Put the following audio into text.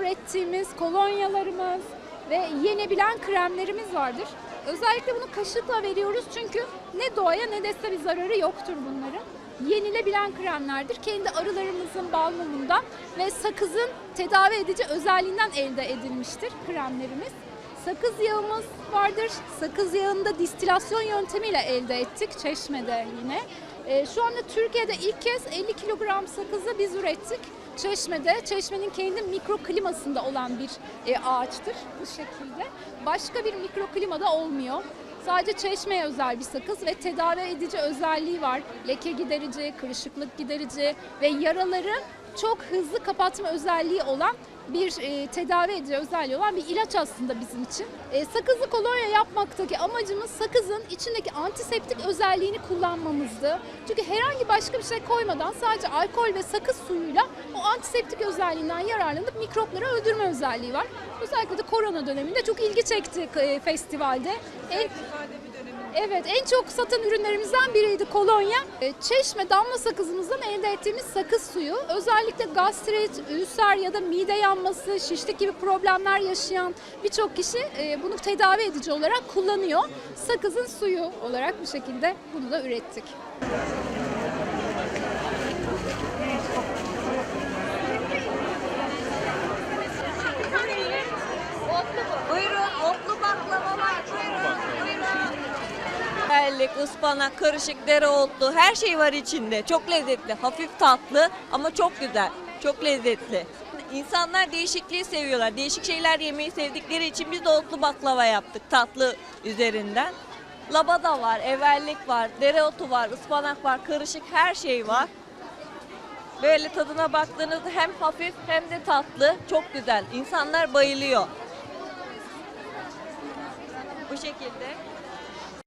ürettiğimiz kolonyalarımız ve yenebilen kremlerimiz vardır. Özellikle bunu kaşıkla veriyoruz çünkü ne doğaya ne de size bir zararı yoktur bunların. Yenilebilen kremlerdir. Kendi arılarımızın bal mumundan ve sakızın tedavi edici özelliğinden elde edilmiştir kremlerimiz. Sakız yağımız vardır. Sakız yağını da distilasyon yöntemiyle elde ettik Çeşme'de yine. Ee, şu anda Türkiye'de ilk kez 50 kilogram sakızı biz ürettik. Çeşme'de, Çeşme'nin kendi mikroklimasında olan bir e, ağaçtır bu şekilde. Başka bir mikroklimada olmuyor. Sadece Çeşme'ye özel bir sakız ve tedavi edici özelliği var. Leke giderici, kırışıklık giderici ve yaraları çok hızlı kapatma özelliği olan bir e, tedavi edici özelliği olan bir ilaç aslında bizim için. E, sakızlı kolonya yapmaktaki amacımız sakızın içindeki antiseptik özelliğini kullanmamızdı. Çünkü herhangi başka bir şey koymadan sadece alkol ve sakız suyuyla o antiseptik özelliğinden yararlanıp mikropları öldürme özelliği var. Özellikle de korona döneminde çok ilgi çekti e, festivalde. En, Evet en çok satan ürünlerimizden biriydi kolonya. E, Çeşme damla sakızımızdan elde ettiğimiz sakız suyu özellikle gastrit, ülser ya da mide yanması, şişlik gibi problemler yaşayan birçok kişi e, bunu tedavi edici olarak kullanıyor. Sakızın suyu olarak bu şekilde bunu da ürettik. Buyurun otlu baklava var. Buyurun. Buyurun. Erlik, ıspanak, karışık, dereotlu her şey var içinde. Çok lezzetli, hafif tatlı ama çok güzel. Çok lezzetli. İnsanlar değişikliği seviyorlar. Değişik şeyler yemeyi sevdikleri için biz otlu baklava yaptık tatlı üzerinden. Labada var, everlik var, dereotu var, ıspanak var, karışık her şey var. Böyle tadına baktığınızda hem hafif hem de tatlı. Çok güzel. İnsanlar bayılıyor. Bu şekilde.